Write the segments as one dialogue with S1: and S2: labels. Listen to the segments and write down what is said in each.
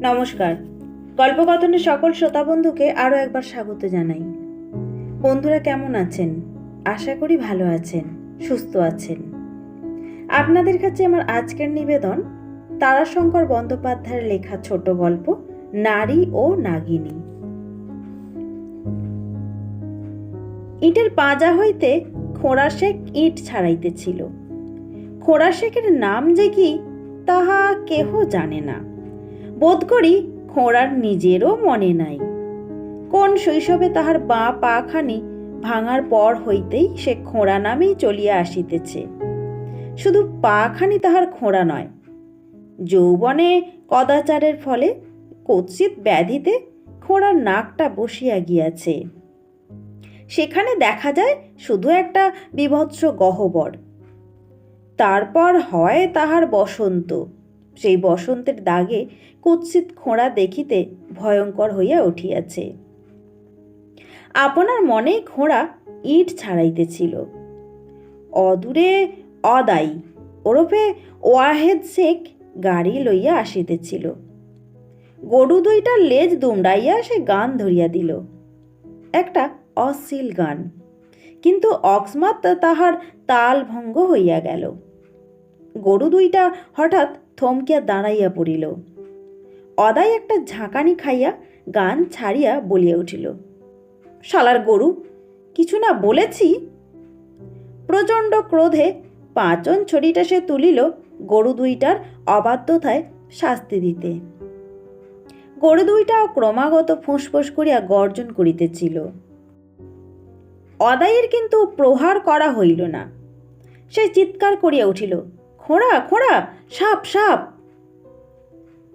S1: নমস্কার। গল্পকথনের সকল শ্রোতা বন্ধুকে আরও একবার স্বাগত জানাই। বন্ধুরা কেমন আছেন? আশা করি ভালো আছেন, সুস্থ আছেন। আপনাদের কাছে আমার আজকের নিবেদন, তারাশঙ্কর বন্দ্যোপাধ্যায়ের লেখা ছোট গল্প, নারী ও নাগিনী। ইটের পাঁজা হইতে খোঁড়া শেখ ইট ছাড়াইতেছিল। খোঁড়া শেখের নাম যে কি, তাহা কেহ জানে না। বোধ করি খোঁড়ার নিজেরও মনে নাই। কোন শৈশবে তাহার বাঁ পাখানি ভাঙার পর হইতেই সে খোঁড়া নামেই চলিয়া আসিতেছে। শুধু পাখানি তাহার খোঁড়া নয়, যৌবনে কদাচারের ফলে কচিত ব্যাধিতে খোঁড়ার নাকটা বসিয়া গিয়াছে। সেখানে দেখা যায় শুধু একটা বিভৎস গহ্বর। তারপর হয় তাহার বসন্ত। সেই বসন্তের দাগে কুৎসিত খোঁড়া দেখিতে ভয়ঙ্কর হইয়া উঠিয়াছে। আপনার মনে খোঁড়া ইট ছাড়াইতেছিল। অদূরে অদাই ওরফে ওয়াহেদ শেখ গাড়ি লইয়া আসিতেছিল। গরু দুইটার লেজ দুমড়াইয়া সে গান ধরিয়া দিল। একটা অশ্লীল গান, কিন্তু অকস্মাৎ তাহার তাল ভঙ্গ হইয়া গেল। গরু দুইটা হঠাৎ থমকিয়া দাঁড়াইয়া পড়িল। অদাই একটা ঝাঁকানি খাইয়া গান ছাড়িয়া বলিয়া উঠিল, শালার গরু, কিছু না বলেছি? প্রচণ্ড ক্রোধে পাঁচন ছড়িটা সে তুলিল গরু দুইটার অবাধ্যতায় শাস্তি দিতে। গরু দুইটাও ক্রমাগত ফুঁসফুস করিয়া গর্জন করিতেছিল। অদায়ের কিন্তু প্রহার করা হইল না। সে চিৎকার করিয়া উঠিল খোঁড়া খোঁড়া, সাপ সাপ।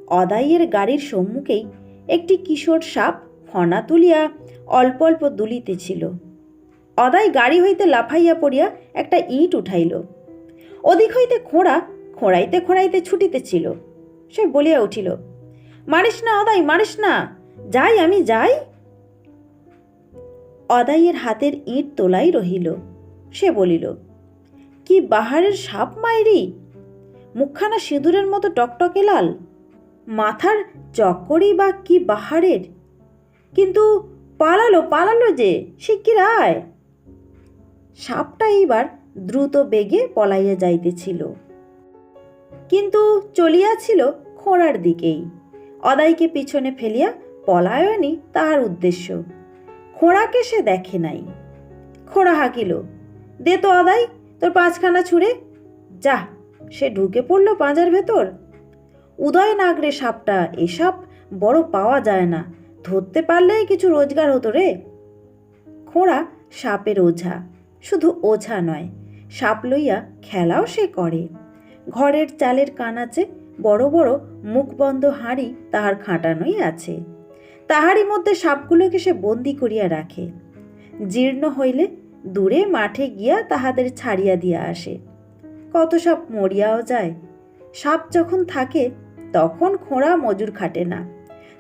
S1: অদাইয়ের গাড়ির সম্মুখেই একটি কিশোর সাপ ফনা তুলিয়া অল্প অল্প দুলিতেছিল অদাই গাড়ি হইতে লাফাইয়া পড়িয়া একটা ইট উঠাইল। ওদিক হইতে খোঁড়া, খোঁড়াইতে খোঁড়াইতে ছুটিতেছিল সে বলিয়া উঠিল, মারিস না অদাই, মারিস না। যাই আমি, যাই। অদাইয়ের হাতের ইট তোলাই রহিল। সে বলিল, কি বাহারের সাপ মাইরি? মুখখানা সিঁদুরের মতো টকটকে লাল। মাথার চক্করই বা কি বাহারের? কিন্তু পালালো পালালো যে, সে কি রায়? সাপটা এইবার দ্রুত বেগে পলাইয়া যাইতেছিল। কিন্তু চলিয়াছিল খোঁড়ার দিকেই। অদাইকে পিছনে ফেলিয়া পলায়নই তাহার উদ্দেশ্য। খোঁড়াকে সে দেখে নাই। খোঁড়া হাঁকিল, দে তো অদাই, তোর পাঁচখানা ছুঁড়ে। যা সে ঢুকে পড়ল পাঁজার ভেতর। উদয় নাগরে সাপটা, এ সাপ বড় পাওয়া যায় না। ধরতে পারলেই কিছু রোজগার হতো রে। খোঁড়া সাপের ওঝা, শুধু ওঝা নয়, সাপ লইয়া খেলাও সে করে। ঘরের চালের কানাচে বড় বড় মুখবন্ধ হাঁড়ি তাহার খাটানোই আছে। তাহারই মধ্যে সাপগুলোকে সে বন্দি করিয়া রাখে। জীর্ণ হইলে দূরে মাঠে গিয়া তাহাদের ছাড়িয়া দিয়া আসে। কত সাপ মরিয়াও যায়। সাপ যখন থাকে, তখন খোঁড়া মজুর খাটে না।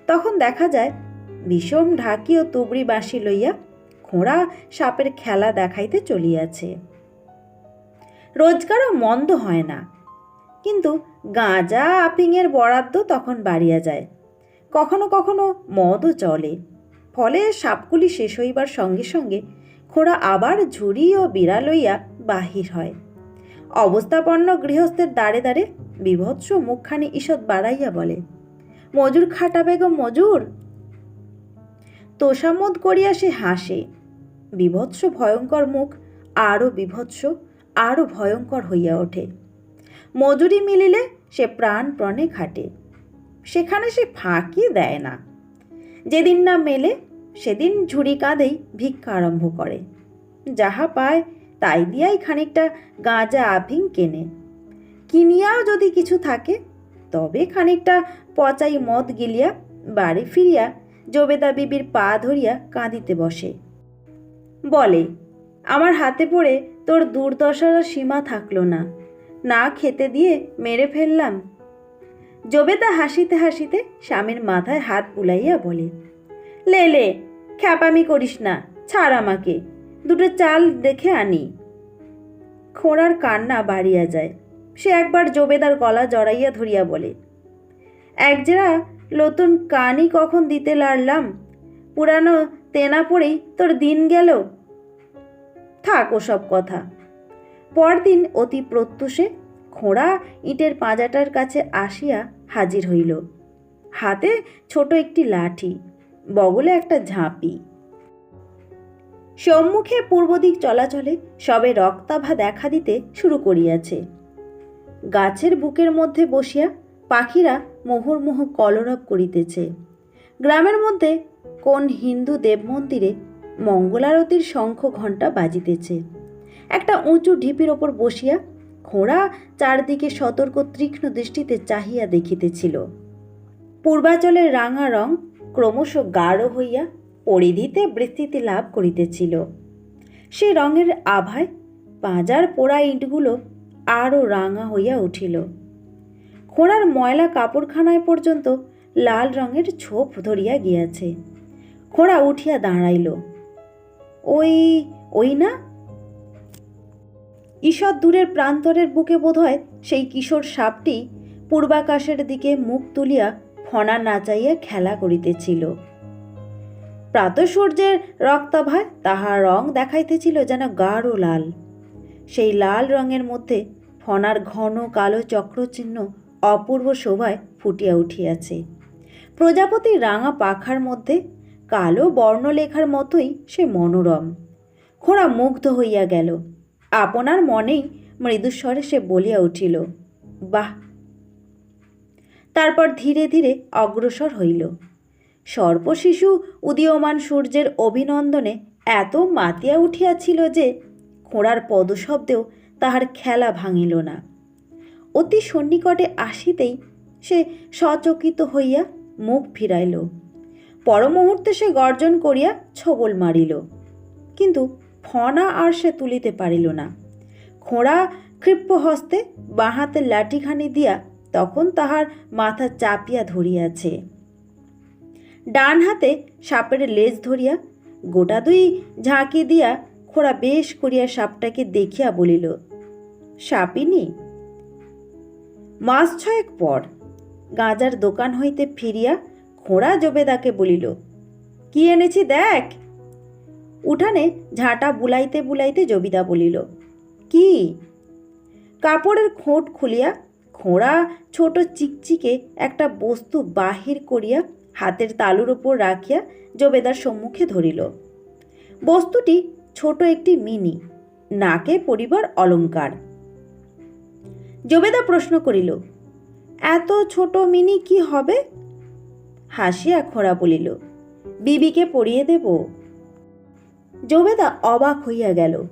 S1: তখন দেখা যায়, বিষম ঢাকি ও তুবড়ি বাঁশি লইয়া খোঁড়া সাপের খেলা দেখাইতে চলিয়াছে। রোজগারও মন্দ হয় না। কিন্তু গাঁজা আপিংয়ের বরাদ্দ তখন বাড়িয়া যায়। কখনো কখনো মদও চলে। ফলে সাপগুলি শেষ হইবার সঙ্গে সঙ্গে খোঁড়া আবার ঝুড়ি ও বিড়া লইয়া বাহির হয়। অবস্থাপন্ন গৃহস্থের দাঁড়ে দাঁড়ে বিভৎস মুখখানি ঈষৎ বাড়াইয়া বলে, মজুর খাটা বেগম মজুর? তোষামোদ করিয়া সে হাসে, বিভৎস ভয়ঙ্কর মুখ আরও বিভৎস আরও ভয়ঙ্কর হইয়া ওঠে। মজুরি মিলিলে সে প্রাণপণে খাটে, সেখানে সে ফাঁকি দেয় না। যেদিন না মেলে, সেদিন ঝুড়ি কাঁধেই ভিক্ষা আরম্ভ করে, যাহা পায় তাই দিয়াই খানিকটা গাঁজা আভিং কেনে। কিনিয়াও যদি কিছু থাকে, তবে খানিকটা পচাই মদ গিলিয়া বাড়ি ফিরিয়া জবেদা বিবির পা ধরিয়া কাঁদিতে বসে। বলে, আমার হাতে পড়ে তোর দুর্দশার সীমা থাকল না না খেতে দিয়ে মেরে ফেললাম। জবেদা হাসিতে হাসিতে স্বামীর মাথায় হাত বুলাইয়া বলে, লে লে, খ্যাপামি করিস না, ছাড় আমাকে দুটো চাল দেখে আনি। খোঁড়ার কান্না বাড়িয়া যায়। সে একবার জবেদার গলা জড়াইয়া ধরিয়া বলে, একজেরা নতুন কানই কখন দিতে লাড়লাম পুরানো তেনা পড়েই তোর দিন গেল? থাক ওসব কথা। পরদিন অতি প্রত্যুষে খোঁড়া ইটের পাঁজাটার কাছে আসিয়া হাজির হইল। হাতে ছোট একটি লাঠি, বগলে একটা ঝাঁপি। সম্মুখে পূর্বদিক চলাচলে সবে রক্তাভা দেখা দিতে শুরু করিয়াছে। গাছের বুকের মধ্যে বসিয়া পাখিরা মোহরমোহ কলরব করিতেছে। গ্রামের মধ্যে কোন হিন্দু দেব মন্দিরে মঙ্গলারতির শঙ্খ ঘণ্টা বাজিতেছে। একটা উঁচু ঢিপির ওপর বসিয়া খোঁড়া চারদিকে সতর্ক তীক্ষ্ণ দৃষ্টিতে চাহিয়া দেখিতেছিল। পূর্বাচলের রাঙা রং ক্রমশ গাঢ় হইয়া পরিধিতে বৃত্তিতে লাভ করিতেছিল। সে রঙের আভায় পাঁজার পোড়া ইঁটগুলো আরও রাঙা হইয়া উঠিল। খোঁড়ার ময়লা কাপড়খানায় পর্যন্ত লাল রঙের ছোপ ধরিয়া গিয়াছে। খোঁড়া উঠিয়া দাঁড়াইল। ওই ওই না? ঈষৎ দূরের প্রান্তরের বুকে বোধহয় সেই কিশোর সাপটি পূর্বাকাশের দিকে মুখ তুলিয়া ফণা নাচাইয়া খেলা করিতেছিল। প্রাতঃসূর্যের রক্তাভায় তাহার রং দেখাইতেছিল যেন গাঢ় লাল। সেই লাল রঙের মধ্যে ফণার ঘন কালো চক্রচিহ্ন অপূর্ব শোভায় ফুটিয়া উঠিয়াছে। প্রজাপতির রাঙা পাখার মধ্যে কালো বর্ণলেখার মতোই সে মনোরম। খোড়া মুগ্ধ হইয়া গেল। আপনার মনেই মৃদুস্বরে সে বলিয়া উঠিল, বাহ! তারপর ধীরে ধীরে অগ্রসর হইল। সর্পশিশু উদীয়মান সূর্যের অভিনন্দনে এত মাতিয়া উঠিয়াছিল যে খোঁড়ার পদশব্দেও তাহার খেলা ভাঙিল না। অতি সন্নিকটে আসিতেই সে সচকিত হইয়া মুখ ফিরাইল। পরমুহূর্তে সে গর্জন করিয়া ছবল মারিল, কিন্তু ফণা আর সে তুলিতে পারিল না। খোঁড়া ক্ষিপ্র হস্তে বাঁ হাতের লাঠিখানি দিয়া তখন তাহার মাথা চাপিয়া ধরিয়াছে। ডান হাতে সাপের লেজ ধরিয়া গোটা দুই ঝাঁকি দিয়া খোড়া বেশ করিয়া সাপটাকে দেখিয়া বলিল সাপিনি মাস ছয়েক পর গাঁজার দোকান হইতে ফিরিয়া খোঁড়া জবেদাকে বলিল, কি এনেছি দেখ? উঠানে ঝাঁটা বুলাইতে বুলাইতে জবিদা বলিল, কি? কাপড়ের খোঁট খুলিয়া খোঁড়া ছোট চিকচিকে একটা বস্তু বাহির করিয়া হাতের তালুর উপর রাখিয়া জবেদার সম্মুখে ধরিল। বস্তুটি ছোট একটি মিনি, নাকে পরিবার অলঙ্কার জবেদা প্রশ্ন করিল, এত ছোট মিনি কি হবে? হাসিয়া খোঁড়া বলিল, বিবিকে পরিয়ে দেব? জবেদা অবাক হইয়া গেল।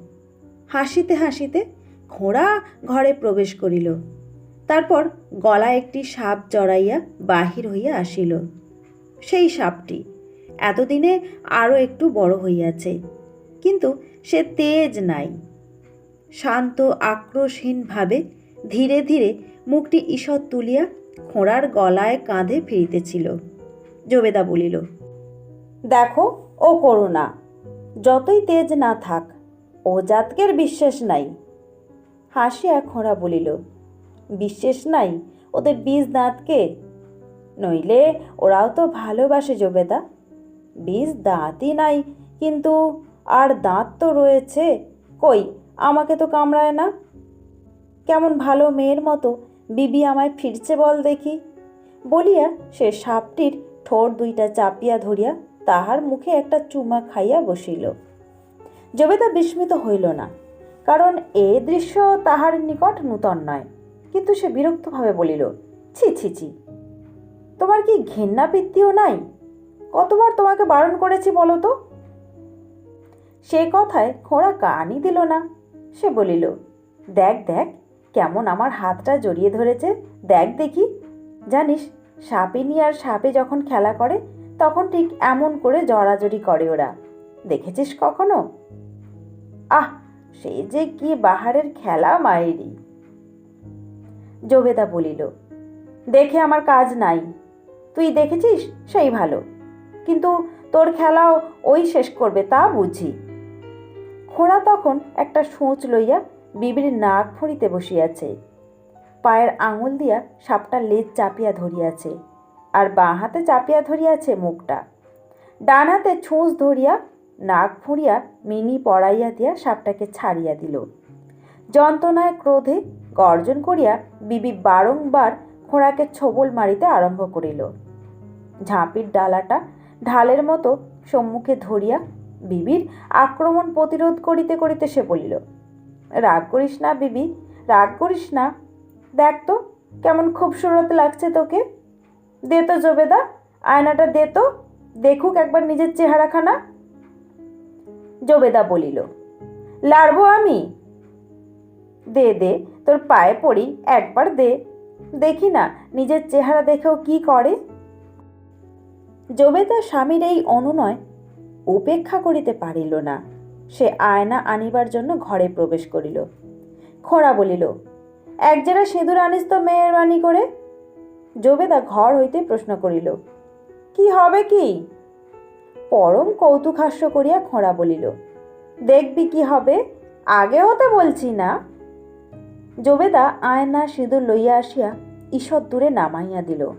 S1: হাসিতে হাসিতে খোঁড়া ঘরে প্রবেশ করিল। তারপর গলায় একটি সাপ জড়াইয়া বাহির হইয়া আসিল। সেই সাপটি। এতদিনে আরও একটু বড় হইয়াছে, কিন্তু সে তেজ নাই। শান্ত, আক্রোশহীনভাবে ধীরে ধীরে মুখটি ঈষৎ তুলিয়া খোঁড়ার গলায় কাঁধে ফিরিতেছিল। জবেদা বলিল, দেখো, ও করো না যতই তেজ না থাক, ও জাতকের বিশ্বাস নাই। হাসিয়া খোঁড়া বলিল বিশ্বাস নাই? ওদের বীজ দাঁতকে নইলে ওরাও তো ভালোবাসে জবেদা। বীজ দাঁতই নাই, কিন্তু আর দাঁত তো রয়েছে। কই, আমাকে তো কামড়ায় না। কেমন ভালো মেয়ের মতো বিবি আমায় ফিরছে বল দেখি। বলিয়া সে সাপটির ঠোঁট দুইটা চাপিয়া ধরিয়া তাহার মুখে একটা চুমা খাইয়া বসিল। জবেদা বিস্মিত হইল না, কারণ এ দৃশ্য তাহার নিকট নূতন নয়। কিন্তু সে বিরক্তভাবে বলিল, ছি ছি ছি। তোমার কি ঘেন্না বৃত্তিও নাই? কতবার তোমাকে বারণ করেছি বলো তো? সে কথায় খোঁড়া কানই দিল না। সে বলিল, দেখ দেখ, কেমন আমার হাতটা জড়িয়ে ধরেছে। দেখ দেখি। জানিস, সাপিনী আর সাপে যখন খেলা করে, তখন ঠিক এমন করে জড়াজড়ি করে ওরা। দেখেছিস কখনো? আহ, সে যে কি বাহারের খেলা মায়েরই জবেদা বলিল, দেখে আমার কাজ নাই। তুই দেখেছিস? সেই ভালো। কিন্তু তোর খেলাও ওই শেষ করবে, তা বুঝি। খোড়া তখন একটা সূচ লইয়া বিবির নাক ফুঁড়িতে বসিয়াছে। পায়ের আঙুল দিয়া সাপটা লেজ চাপিয়া ধরিয়াছে, আর বাঁ হাতে চাপিয়া ধরিয়াছে মুখটা। ডান হাতে ছুঁচ ধরিয়া নাক ফুঁড়িয়া মিনি পড়াইয়া দিয়া সাপটাকে ছাড়িয়া দিল। যন্ত্রণায় ক্রোধে গর্জন করিয়া বিবি বারংবার খোঁড়াকে ছোবল মারিতে আরম্ভ করিল। ঝাঁপির ডালাটা ঢালের মতো সম্মুখে ধরিয়া বিবির আক্রমণ প্রতিরোধ করিতে করিতে সে বলিল, রাগ করিস না বিবি, রাগ করিস না। দেখ তো, কেমন খুবসুরত লাগছে তোকে। দে তো জবেদা, আয়নাটা দে তো, দেখুক একবার নিজের চেহারাখানা। জবেদা বলিল, লাড়বো আমি? দে দে, তোর পায়ে পড়ি, একবার দে। দেখি না, নিজের চেহারা দেখেও কি করে? জবেদা স্বামীর এই অনুনয় উপেক্ষা করিতে পারিল না। সে আয়না আনিবার জন্য ঘরে প্রবেশ করিল। খোঁড়া বলিল, এক জেরা সিঁদুর আনিস তো মেহরবানি করে? জবেদা ঘর হইতে প্রশ্ন করিল, কি হবে কি? পরম কৌতুকহাস্য করিয়া খোঁড়া বলিল, দেখবি কি হবে? আগেও তো বলছি না। জবেদা আয়না সিঁদুর লইয়া আসিয়া ঈষৎ দূরে নামাইয়া দিল।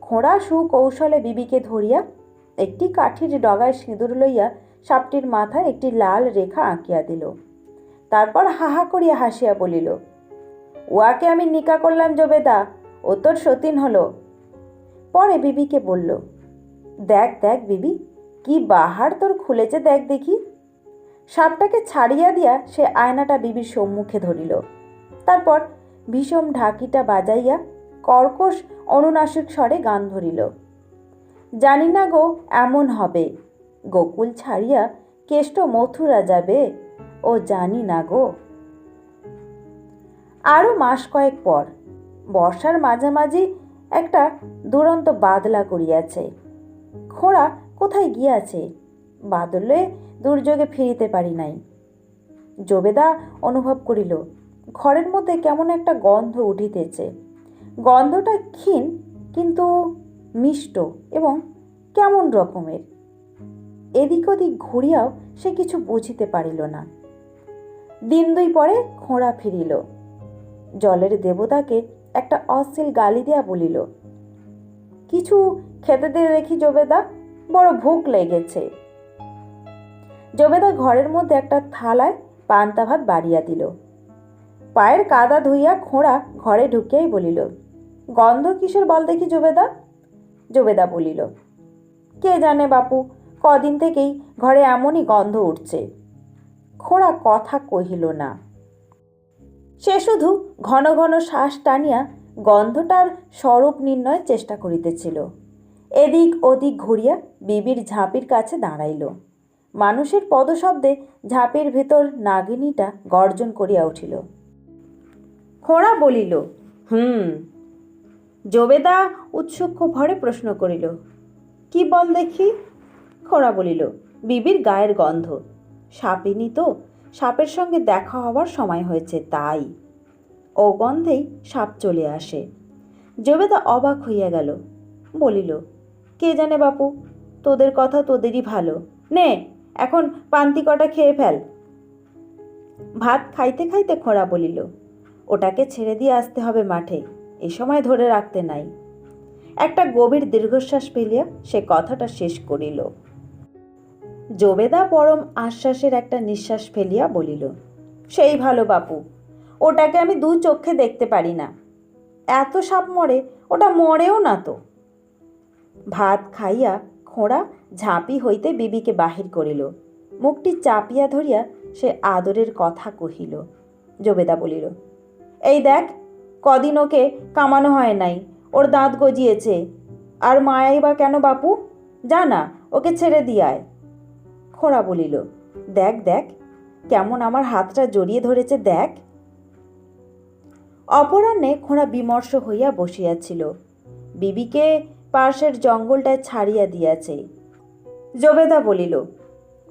S1: খোঁড়া সুকৌশলে বিবিকে ধরিয়া একটি কাঠির ডগায় সিঁদুর লইয়া সাপটির মাথায় একটি লাল রেখা আঁকিয়া দিল। তারপর হাহা করিয়া হাসিয়া বলিল উয়াকে আমি নিকা করলাম জবেদা, ও তোর সতীন হলো। পরে বিবিকে বলল, দেখ দেখ বিবি, কি বাহার তোর খুলেছে দেখ দেখি। সাপটাকে ছাড়িয়া দিয়া সে আয়নাটা বিবির সম্মুখে ধরিল। তারপর বিষম ঢাকিটা বাজাইয়া কর্কশ অনুনাসিক স্বরে গান ধরিল। জানি না গো, এমন হবে। গোকুল ছাড়িয়া কেষ্ট মথুরা যাবে, ও জানি না গো। আরও মাস কয়েক পর বর্ষার মাঝামাঝি একটা দুরন্ত বাদলা করিয়াছে। খোঁড়া কোথায় গিয়াছে? বাদলে দুর্যোগে ফিরিতে পারি নাই। জবেদা অনুভব করিল ঘরের মধ্যে কেমন একটা গন্ধ উঠিতেছে। গন্ধটা ক্ষীণ কিন্তু মিষ্ট এবং কেমন রকমের। এদিক ওদিক ঘুরিয়াও সে কিছু বুঝিতে পারিল না। দিন দুই পরে খোঁড়া ফিরিল। জলের দেবতাকে একটা অশ্লীল গালি দিয়া বলিল, কিছু খেতে দিয়ে দেখি জবেদা, বড় ভুক লেগেছে। জবেদা ঘরের মধ্যে একটা থালায় পান্তা ভাত বাড়িয়া দিল। পায়ের কাদা ধুইয়া খোঁড়া ঘরে ঢুকিয়াই বলিল, গন্ধ কিসের বল দেখি জবেদা জবেদা বলিল, কে জানে বাপু, কদিন থেকেই ঘরে এমনই গন্ধ উঠছে। খোঁড়া কথা কহিল না। সে শুধু ঘন ঘন শ্বাস টানিয়া গন্ধটার স্বরূপ নির্ণয়ের চেষ্টা করিতেছিল। এদিক ওদিক ঘুরিয়া বিবির ঝাঁপির কাছে দাঁড়াইল। মানুষের পদশব্দে ঝাঁপির ভেতর নাগিনীটা গর্জন করিয়া উঠিল খোঁড়া বলিল, হুম। জবেদা উৎসুক ভরে প্রশ্ন করিল, কি বল দেখি? খোঁড়া বলিল, বিবির গায়ের গন্ধ। সাপিনী তো সাপের সঙ্গে দেখা হওয়ার সময় হয়েছে, তাই। ও গন্ধেই সাপ চলে আসে। জবেদা অবাক হইয়া গেল, বলিল, কে জানে বাপু, তোদের কথা তোদেরই ভালো। নে, এখন পান্তি কটা খেয়ে ফেল। ভাত খাইতে খাইতে খোঁড়া বলিল ওটাকে ছেড়ে দিয়ে আসতে হবে মাঠে, এ সময় ধরে রাখতে নাই। একটা গভীর দীর্ঘশ্বাস ফেলিয়া সে কথাটা শেষ করিল। জবেদা পরম আশ্বাসের একটা নিঃশ্বাস ফেলিয়া বলিল, সেই ভালো বাপু, ওটাকে আমি দু চোখে দেখতে পারি না। এত সাপ মরে, ওটা মরেও না তো? ভাত খাইয়া খোঁড়া ঝাঁপি হইতে বিবিকে বাহির করিল। মুখটি চাপিয়া ধরিয়া সে আদরের কথা কহিল। জবেদা বলিল এই দেখ, কদিন ওকে কামানো হয় নাই, ওর দাঁত গজিয়েছে। আর মায়াই বা কেন বাপু? জানা, ওকে ছেড়ে দিয়ায় খোড়া বলিল, দেখ দেখ, কেমন আমার হাতটা জড়িয়ে ধরেছে, দেখ। অপরাহ্নে খোঁড়া বিমর্ষ হইয়া বসিয়াছিল। বিবিকে পার্শ্বের জঙ্গলটায় ছাড়িয়া দিয়াছে। জবেদা বলিল,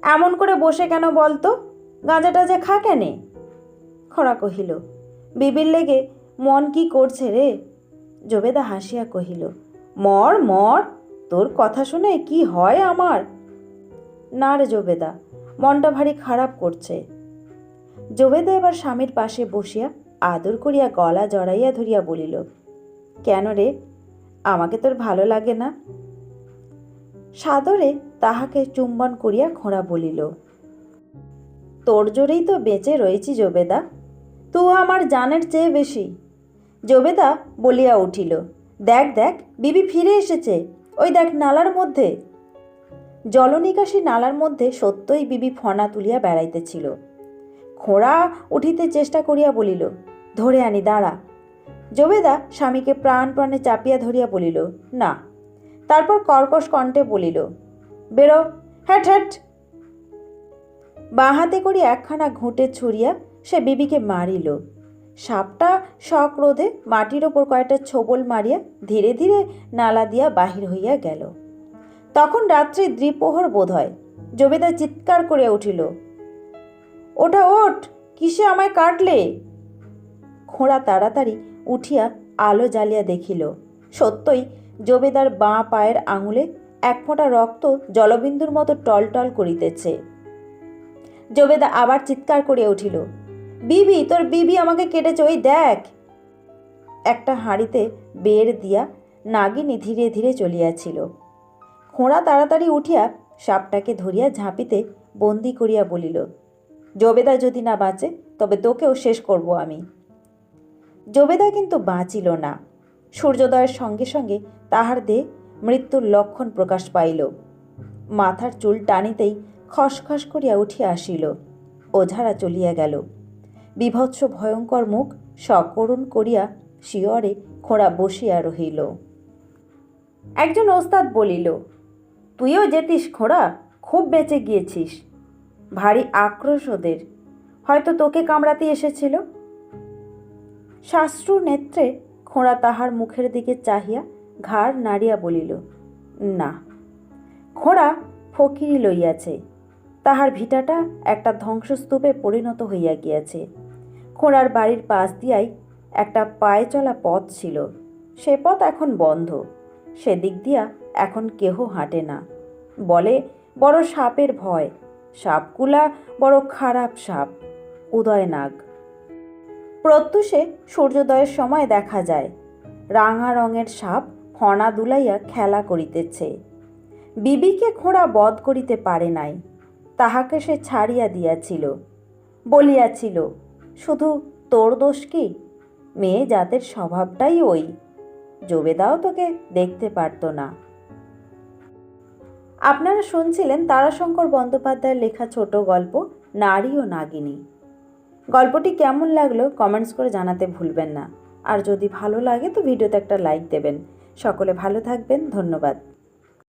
S1: এমন করে বসে কেন বলতো? গাঁজাটা যে খা কেনে? খোড়া কহিল বিবির লেগে, মন কি করছে রে? জবেদা হাসিয়া কহিল, মর মর, তোর কথা শুনে কি হয় আমার? না রে জবেদা, মনটা ভারী খারাপ করছে। জবেদা এবার স্বামীর পাশে বসিয়া আদর করিয়া গলা জড়াইয়া ধরিয়া বলিল, কেন রে, আমাকে তোর ভালো লাগে না? সাদরে তাহাকে চুম্বন করিয়া খোঁড়া বলিল, তোর জোরেই তো বেঁচে রয়েছি জবেদা। তু আমার জানের চেয়ে বেশি। জবেদা বলিয়া উঠিল, দেখ দেখ, বিবি ফিরে এসেছে। ওই দেখ নালার মধ্যে। জলনিকাশী নালার মধ্যে সত্যই বিবি ফনা তুলিয়া বেড়াইতেছিল। খোঁড়া উঠিতে চেষ্টা করিয়া বলিল, ধরে আনি, দাঁড়া। জবেদা স্বামীকে প্রাণ প্রাণে চাপিয়া ধরিয়া বলিল, না। তারপর কর্কশ কণ্ঠে বলিল, বেরো হ্যাট হ্যাট বাঁ হাতে করি একখানা ঘুঁটে ছুঁড়িয়া সে বিবিকে মারিল। সাপটা সক্রোধে মাটির ওপর কয়েকটা ছোবল মারিয়া ধীরে ধীরে নালা দিয়া বাহির হইয়া গেল। তখন রাত্রি দ্বিপ্রহর বোধ হয়। জবেদা চিৎকার করিয়া উঠিল ওটা ওঠ, কিসে আমায় কাটলে? খোঁড়া তাড়াতাড়ি উঠিয়া আলো জ্বালিয়া দেখিল, সত্যই জবেদার বাঁ পায়ের আঙুলে এক ফোঁটা রক্ত জলবিন্দুর মতো টলটল করিতেছে। জবেদা আবার চিৎকার করিয়া উঠিল বিবি, তোর বিবি আমাকে কেটেছে, ওই দেখ। একটা হাঁড়িতে বের দিয়া নাগিনী ধীরে ধীরে চলিয়াছিল। খোঁড়া তাড়াতাড়ি উঠিয়া সাপটাকে ধরিয়া ঝাঁপিতে বন্দি করিয়া বলিল, জবেদা যদি না বাঁচে, তবে তোকেও শেষ করব আমি। জবেদা কিন্তু বাঁচিল না। সূর্যোদয়ের সঙ্গে সঙ্গে তাহার দেহে মৃত্যুর লক্ষণ প্রকাশ পাইল। মাথার চুল টানিতেই খসখস করিয়া উঠিয়া আসিল। ওঝারা চলিয়া গেল। বিভৎস ভয়ঙ্কর মুখ সকরুণ করিয়া শিয়রে খোঁড়া বসিয়া রহিল। একজন ওস্তাদ বলিল, তুইও যেতিস খোঁড়া, খুব বেঁচে গিয়েছিস। ভারী আক্রোশ ওদের। হয়তো তোকে কামড়াতে এসেছিল? শাস্ত্রু নেত্রে খোঁড়া তাহার মুখের দিকে চাহিয়া ঘাড় নাড়িয়া বলিল, না। খোঁড়া ফকিরি লইয়াছে। তাহার ভিটাটা একটা ধ্বংসস্তূপে পরিণত হইয়া গিয়াছে। খোঁড়ার বাড়ির পাশ দিয়াই একটা পায়ে চলা পথ ছিল। সে পথ এখন বন্ধ। সেদিক দিয়া এখন কেহ হাঁটে না। বলে, বড় সাপের ভয়। সাপগুলা বড় খারাপ সাপ। উদয়নাগ প্রত্যুষে সূর্যোদয়ের সময় দেখা যায়, রাঙা রঙের সাপ ফণা দুলাইয়া খেলা করিতেছে। বিবিকে খোঁড়া বধ করিতে পারে নাই। তাহাকে সে ছাড়িয়া দিয়াছিল, বলিয়াছিল শুধু তোর দোষ কি? মেয়ে জাতের স্বভাবটাই ওই। জবেদাও তোকে দেখতে পারত না। আপনারা শুনছিলেন তারাশঙ্কর বন্দ্যোপাধ্যায়ের লেখা ছোট গল্প, নারী ও নাগিনী। গল্পটি কেমন লাগল কমেন্টস করে জানাতে ভুলবেন না। আর যদি ভালো লাগে তো ভিডিওতে একটা লাইক দেবেন। সকলে ভালো থাকবেন, ধন্যবাদ।